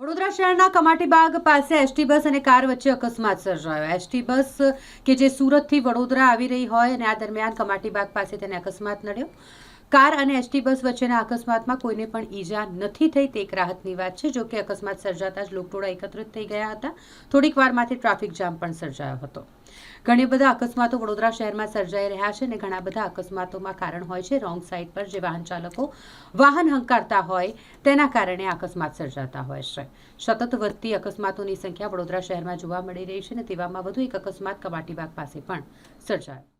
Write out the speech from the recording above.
વડોદરા શહેરના કમાટીબાગ પાસે ST bus અને કાર વચ્ચે અકસ્માત સર્જાયો. એસટી બસ કે જે સુરતથી વડોદરા આવી રહી હોય અને આ દરમિયાન કમાટીબાગ પાસે તેને અકસ્માત નડ્યો. કાર અને એસટી બસ વચ્ચેના અકસ્માતમાં કોઈને પણ ઈજા નથી થઈ તે એક રાહતની વાત છે જોકે અકસ્માત સર્જાતા જ લોકટોળા એકત્રિત થઈ ગયા હતા. થોડીક વારમાંથી ટ્રાફિક જામ પણ સર્જાયો હતો. ઘણી બધા અકસ્માતો વડોદરા શહેરમાં સર્જાઈ રહ્યા છે અને ઘણા બધા અકસ્માતોમાં કારણ હોય છે રોંગ સાઈડ પર જે વાહન ચાલકો વાહન હંકારતા હોય તેના કારણે અકસ્માત સર્જાતા હોય છે. સતત વધતી અકસ્માતોની સંખ્યા વડોદરા શહેરમાં જોવા મળી રહી છે અને તેવામાં વધુ એક અકસ્માત કમાટીબાગ પાસે પણ સર્જાયો.